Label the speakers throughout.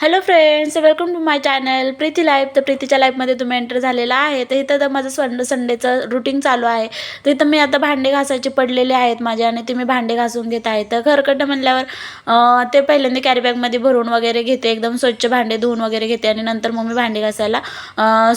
Speaker 1: Hello friends welcome to my channel Preeti life तर प्रीतीच्या लाईफमध्ये तुम्ही एंटर झालेला आहे. तर इथं तर माझं संडे संडेचं रुटीन चालू आहे. तर इथं मी आता भांडे घासायचे पडलेले आहेत माझे आणि ते मी भांडे घासून घेत आहे. तर घरकडं म्हणल्यावर ते पहिल्यांदा कॅरीबॅगमध्ये भरून वगैरे घेते. एकदम स्वच्छ भांडे धुवून वगैरे घेते आणि नंतर मग मी भांडे घासायला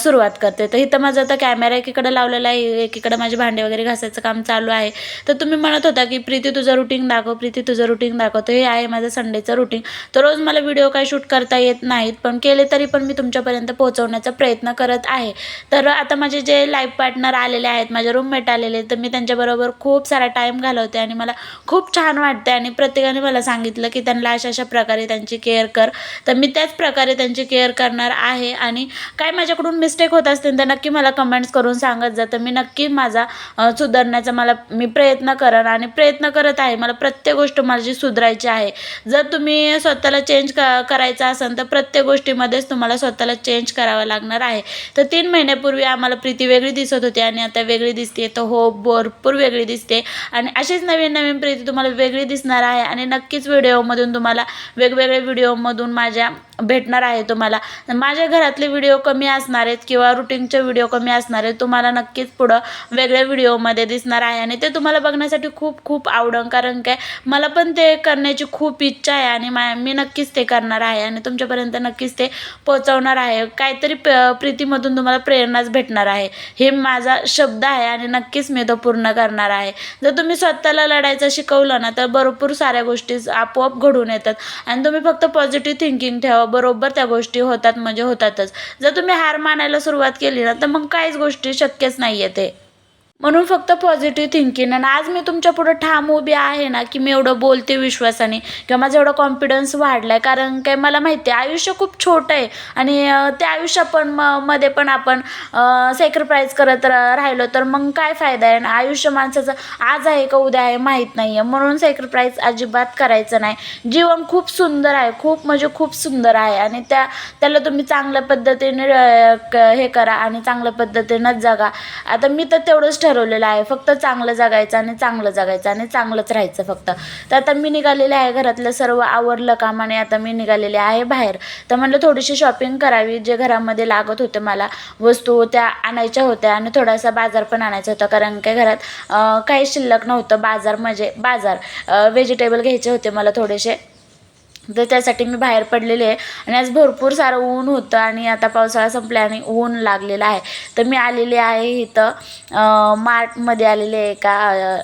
Speaker 1: सुरुवात करते. तर इथं माझा आता कॅमेरा एकीकडे लावलेला आहे. एकीकडे माझे भांडे वगैरे घासायचं काम चालू आहे. तर तुम्ही म्हणत होता की प्रीती तुझं रुटीन दाखव. प्रीती तुझं रुटीन दाखव. तर हे आहे माझं संडेचं रुटीन तर रोज मला व्हिडिओ काय शूट करता येत नाहीत पण केले तरी पण मी तुमच्यापर्यंत पोहोचवण्याचा प्रयत्न करत आहे. तर आता माझे जे लाईफ पार्टनर आलेले आहेत माझे रूममेट आलेले तर मी त्यांच्याबरोबर खूप सारा टाईम घालवते आणि मला खूप छान वाटते आणि प्रत्येकाने मला सांगितलं की त्यांना अशा अशा प्रकारे त्यांची केअर कर. तर मी त्याच प्रकारे त्यांची केअर करणार आहे आणि काय माझ्याकडून मिस्टेक होत असतील तर नक्की मला कमेंट्स करून सांगत जा. तर मी नक्की माझा सुधारण्याचा मला मी प्रयत्न करणार आणि प्रयत्न करत आहे. मला प्रत्येक गोष्ट माझी सुधारायची आहे. जर तुम्ही स्वतःला चेंज क करायचं असेल तर प्रत्येक गोष्टीमध्येच तुम्हाला स्वतःला चेंज करावं लागणार आहे. तर तीन महिन्यापूर्वी आम्हाला प्रीती वेगळी दिसत होती आणि आता वेगळी दिसते तर हो भरपूर वेगळी दिसते. आणि अशीच नवीन नवीन प्रीती तुम्हाला वेगळी दिसणार आहे. आणि नक्कीच व्हिडिओमधून तुम्हाला वेगवेगळ्या व्हिडिओमधून माझ्या भेटणार आहे तुम्हाला. माझ्या घरातले व्हिडिओ कमी असणार आहेत किंवा रुटीनचे व्हिडिओ कमी असणार आहेत तुम्हाला नक्कीच पुढं वेगळ्या व्हिडिओमध्ये दिसणार आहे आणि ते तुम्हाला बघण्यासाठी खूप खूप आवडन कारण काय मला पण ते करण्याची खूप इच्छा आहे आणि मा मी नक्कीच ते करणार आहे आणि तुमच्यापर्यंत नक्कीच ते पोहोचवणार आहे. काहीतरी प प्रीतीमधून तुम्हाला प्रेरणाच भेटणार आहे. हे माझा शब्द आहे आणि नक्कीच मी तो पूर्ण करणार आहे. जर तुम्ही स्वतःला लढायचं शिकवलं ना तर भरपूर साऱ्या गोष्टी आपोआप घडून येतात. आणि तुम्ही फक्त पॉझिटिव्ह थिंकिंग ठेवा. बरोबर त्या गोष्टी होतात म्हणजे होतातच. जर तुम्ही हार मानायला सुरुवात केली ना तर मग काहीच गोष्टी शक्यच नाही आहे ते. म्हणून फक्त पॉझिटिव्ह थिंकिंग आणि आज मी तुमच्या पुढं ठाम उभी आहे ना की मी एवढं बोलते विश्वासाने किंवा माझा एवढा कॉन्फिडन्स वाढला आहे कारण काय मला माहिती आहे आयुष्य खूप छोटं आहे. आणि त्या आयुष्या पण म मध्ये पण आपण सॅक्रिफाईस करत रा राहिलो तर मग काय फायदा आहे? आणि आयुष्य माणसाचं आज आहे का उद्या आहे माहीत नाही आहे म्हणून सॅक्रिफाईस अजिबात करायचं नाही. जीवन खूप सुंदर आहे. खूप म्हणजे खूप सुंदर आहे. आणि त्या त्याला तुम्ही चांगल्या पद्धतीने क- हे करा आणि चांगल्या पद्धतीनेच जगा. आता मी तर तेवढंच ठरवलेलं आहे. फक्त चांगलं जगायचं आणि चांगलं जगायचं आणि चांगलंच राहायचं फक्त. तर आता मी निघालेले आहे घरातलं सर्व आवरलं काम आणि आता मी निघालेले आहे बाहेर. तर म्हणलं थोडीशी शॉपिंग करावी. जे घरामध्ये लागत होते मला वस्तू त्या आणायच्या होत्या आणि थोडासा बाजार पण आणायचा होता. कारण काय घरात काही शिल्लक नव्हतं. बाजार म्हणजे बाजार. व्हेजिटेबल घ्यायचे होते मला थोडेसे. तर त्यासाठी मी बाहेर पडलेले आहे. आणि आज भरपूर सारं ऊन होतं आणि आता पावसाळा संपला आणि ऊन लागलेलं आहे. तर मी आलेले आहे इथं. मार्टमध्ये आलेले आहे का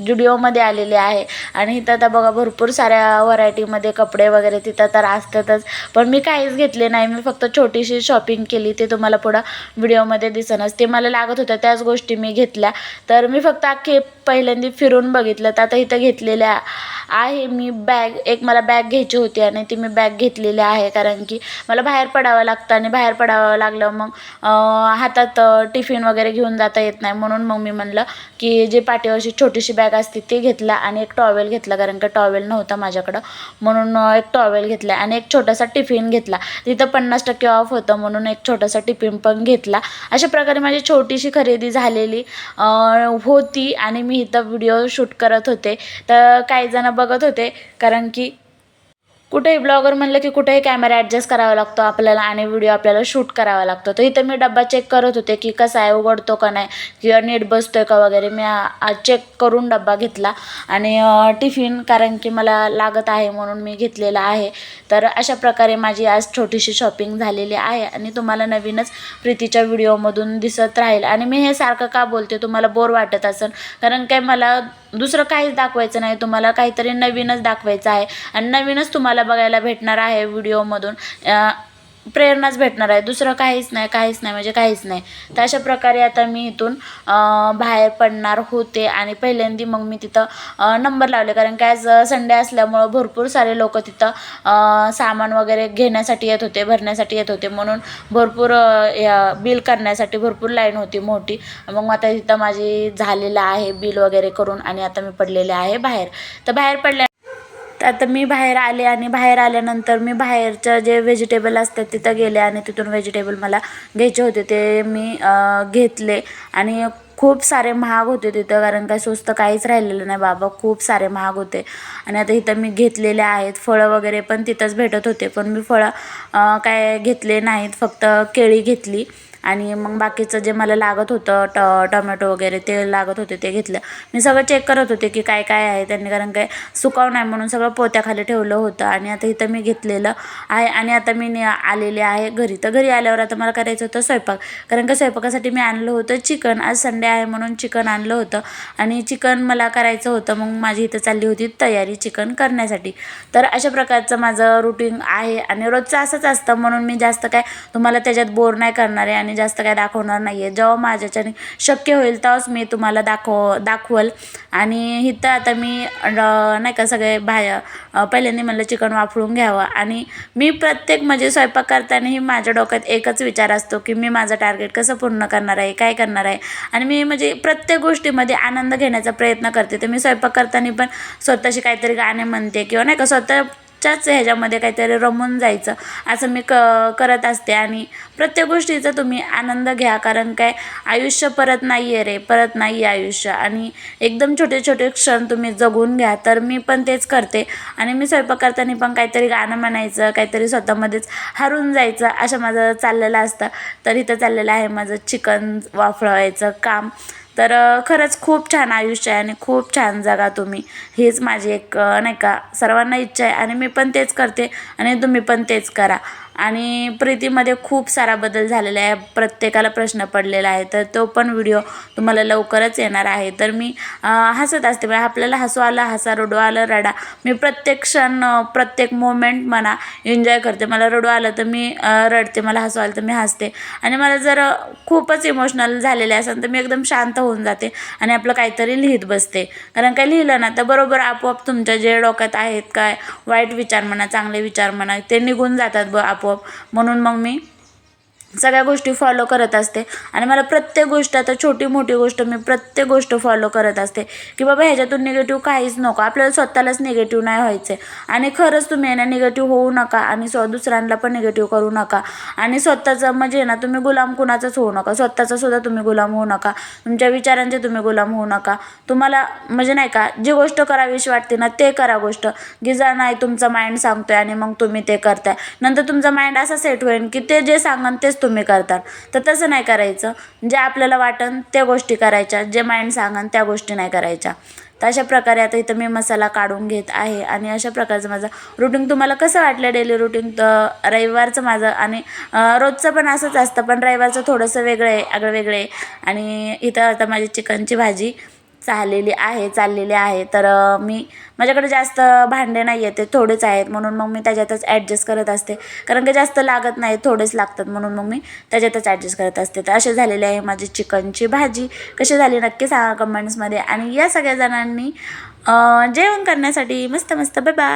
Speaker 1: जुडिओमध्ये आलेले आहे. आणि इथं आता बघा भरपूर साऱ्या व्हरायटीमध्ये कपडे वगैरे तिथं तर असतातच. पण मी काहीच घेतले नाही. मी फक्त छोटीशी शॉपिंग केली. ते तुम्हाला पुढं व्हिडिओमध्ये दिसनच. ते मला लागत होत्या त्याच गोष्टी मी घेतल्या. तर मी फक्त अख्खे पहिल्यांदा फिरून बघितलं. तर आता इथं घेतलेल्या आहे मी बॅग एक मला बॅग घ्यायची होती आणि ती मी बॅग घेतलेली आहे कारण की मला बाहेर पडावं लागतं आणि बाहेर पडावं लागलं मग हातात टिफिन वगैरे घेऊन जाता येत नाही. म्हणून मग मी म्हणलं की जे पाठीवरची छोटीशी बॅग असते ती घेतला आणि एक टॉवेल घेतला कारण का टॉवेल नव्हता माझ्याकडं. म्हणून एक टॉवेल घेतला आणि एक छोटासा टिफिन घेतला. तिथं पन्नास टक्के ऑफ होतं म्हणून एक छोटासा टिफिन पण घेतला. अशा प्रकारे माझी छोटीशी खरेदी झालेली होती आणि मी इथं व्हिडिओ शूट करत होते. तर काही जण बघत होते. कारण की कुठेही ब्लॉगर म्हणलं की कुठेही कॅमेरा ॲडजस्ट करावा लागतो आपल्याला आणि व्हिडिओ आपल्याला शूट करावा लागतो. तर इथं मी डब्बा चेक करत होते की कसा आहे उघडतो का नाही किंवा नीट बसतो आहे का वगैरे. मी चेक करून डब्बा घेतला आणि टिफिन कारण की मला लागत आहे म्हणून मी घेतलेला आहे. तर अशा प्रकारे माझी आज छोटीशी शॉपिंग झालेली आहे आणि तुम्हाला नवीनच प्रीतीच्या व्हिडिओमधून दिसत राहील. आणि मी हे सारखं का बोलते तुम्हाला बोर वाटत असेल. कारण काय मला दुसरं काहीच दाखवायचं नाही. तुम्हाला काहीतरी नवीनच दाखवायचं आहे. आणि नवीनच तुम्हाला बघायला भेटणार आहे व्हिडिओमधून प्रेरणाच भेटणार आहे. दुसरं काहीच नाही काहीच नाही म्हणजे काहीच नाही. तर अशा प्रकारे आता मी इथून बाहेर पडणार होते आणि पहिल्यांदा मग मी तिथं नंबर लावले. कारण काय आज संडे असल्यामुळं भरपूर सारे लोक तिथं सामान वगैरे घेण्यासाठी येत होते भरण्यासाठी येत होते. म्हणून भरपूर बिल करण्यासाठी भरपूर लाईन होती मोठी. मग आता तिथं माझी झालेलं आहे बिल वगैरे करून आणि आता मी पडलेले आहे बाहेर. तर बाहेर पडल्या आता मी बाहेर आले आणि बाहेर आल्यानंतर मी बाहेरच्या जे व्हेजिटेबल असतात तिथं गेले आणि तिथून व्हेजिटेबल मला घ्यायचे होते. ते मी घेतले आणि खूप सारे महाग होते तिथं कारण काय स्वस्त काहीच राहिलेलं नाही बाबा. खूप सारे महाग होते. आणि आता इथं मी घेतलेले आहेत. फळं वगैरे पण तिथंच भेटत होते. पण मी फळं काय घेतले नाहीत. फक्त केळी घेतली. आणि मग बाकीचं जे मला लागत होतं ट टोमॅटो वगैरे ते लागत होते ते घेतलं. मी सगळं चेक करत होते की काय काय आहे त्यांनी कारण काय सुकाव नाही म्हणून सगळं पोत्याखाली ठेवलं होतं. आणि आता इथं मी घेतलेलं आहे आणि आता मी ने आलेले आहे घरी. तर घरी आल्यावर आता मला करायचं होतं स्वयंपाक. कारण का स्वयंपाकासाठी मी आणलं होतं चिकन. आज संडे आहे म्हणून चिकन आणलं होतं. आणि चिकन मला करायचं होतं. मग माझी इथं चालली होती तयारी चिकन करण्यासाठी. तर अशा प्रकारचं माझं रुटीन आहे. आणि रोजचं असंच असतं म्हणून मी जास्त काय तुम्हाला त्याच्यात बोर नाही करणार आहे. आणि जास्त काय दाखवणार नाही आहे जेव्हा माझ्याच्याने शक्य होईल तेव्हाच मी तुम्हाला दाखव दाखवल. आणि इथं आता मी नाही का सगळे बाहेर पहिल्यांदा म्हणलं चिकन वाफळून घ्यावं. आणि मी प्रत्येक म्हणजे स्वयंपाक करतानाही माझ्या डोक्यात एकच विचार असतो की मी माझं टार्गेट कसं पूर्ण करणार आहे काय करणार आहे? आणि मी म्हणजे प्रत्येक गोष्टीमध्ये आनंद घेण्याचा प्रयत्न करते. तर मी स्वयंपाक करताना पण स्वतःशी काहीतरी गाणे म्हणते किंवा नाही का स्वतः रोजच्याच ह्याच्यामध्ये काहीतरी रमून जायचं असं मी क करत असते. आणि प्रत्येक गोष्टीचा तुम्ही आनंद घ्या कारण काय आयुष्य परत नाही आहे रे परत नाही आहे आयुष्य. आणि एकदम छोटे छोटे क्षण तुम्ही जगून घ्या तर मी पण तेच करते. आणि मी स्वयंपाक करताना पण काहीतरी गाणं म्हणायचं काहीतरी स्वतःमध्येच हरून जायचं असं माझं चाललेलं असतं. तर इथं चाललेलं आहे माझं चिकन वाफळवायचं काम. तर खरंच खूप छान आयुष्य आहे आणि खूप छान जगा तुम्ही. हीच माझी एक नाही का सर्वांना इच्छा आहे आणि मी पण तेच करते आणि तुम्ही पण तेच करा. आणि प्रीतीमध्ये खूप सारा बदल झालेला आहे. प्रत्येकाला प्रश्न पडलेला आहे. तर तो पण व्हिडिओ तुम्हाला लवकरच येणार आहे. तर मी हसत असते. म्हणजे आपल्याला हसू आलं हसा रडू आलं रडा. मी प्रत्येक क्षण प्रत्येक मोमेंट म्हणा एन्जॉय करते. मला रडू आलं तर मी रडते. मला हसू आलं तर मी हसते. आणि मला जर खूपच इमोशनल झालेले असेल तर मी एकदम शांत होऊन जाते आणि आपलं काहीतरी लिहित बसते. कारण काय लिहिलं ना तर बरोबर आपोआप तुमच्या जे डोक्यात आहेत काय वाईट विचार म्हणा चांगले विचार म्हणा ते निघून जातात ब आपोआप. म्हणून मग मी सगळ्या गोष्टी फॉलो करत असते. आणि मला प्रत्येक गोष्ट आता छोटी मोठी गोष्ट मी प्रत्येक गोष्ट फॉलो करत असते. की बाबा ह्याच्यातून निगेटिव्ह काहीच नको आपल्याला स्वतःलाच निगेटिव्ह नाही व्हायचं आणि खरंच तुम्ही आहे ना निगेटिव्ह होऊ नका आणि स्व दुसऱ्यांना पण निगेटिव्ह करू नका. आणि स्वतःचं म्हणजे आहे ना तुम्ही गुलाम कुणाचाच होऊ नका. स्वतःचा सुद्धा तुम्ही गुलाम होऊ नका. तुमच्या विचारांचे तुम्ही गुलाम होऊ नका. तुम्हाला म्हणजे नाही का जी गोष्ट करावीशी वाटते ना ते करा गोष्ट. गिजा नाही तुमचा माइंड सांगतोय आणि मग तुम्ही ते करताय. नंतर तुमचा माइंड असा सेट होईल की ते जे सांगन तेच तुम्ही करतात. तर तसं नाही करायचं. जे आपल्याला वाटन त्या गोष्टी करायच्या. जे माइंड सांगन त्या गोष्टी नाही करायच्या. तर अशा प्रकारे आता इथं मी मसाला काढून घेत आहे. आणि अशा प्रकारचं माझं रुटीन तुम्हाला कसं वाटलं डेली रुटीन तर रविवारचं माझं आणि रोजचं पण असंच असतं. पण रविवारचं थोडंसं वेगळं आहे आगळं वेगळं आहे. आणि इथं आता माझी चिकनची भाजी चाललेली आहे चाललेली आहे. तर मी माझ्याकडे जास्त भांडे नाही आहेत ते थोडेच आहेत. म्हणून मग मी त्याच्यातच ॲडजस्ट करत असते. कारण की जास्त लागत नाही थोडेच लागतात. म्हणून मग मी त्याच्यातच ॲडजस्ट करत असते. तर असे झालेले आहे माझी चिकनची भाजी. कशी झाली नक्की सांगा कमेंट्समध्ये आणि या सगळ्या जणांनी जेवण करण्यासाठी मस्त मस्त बाय बाय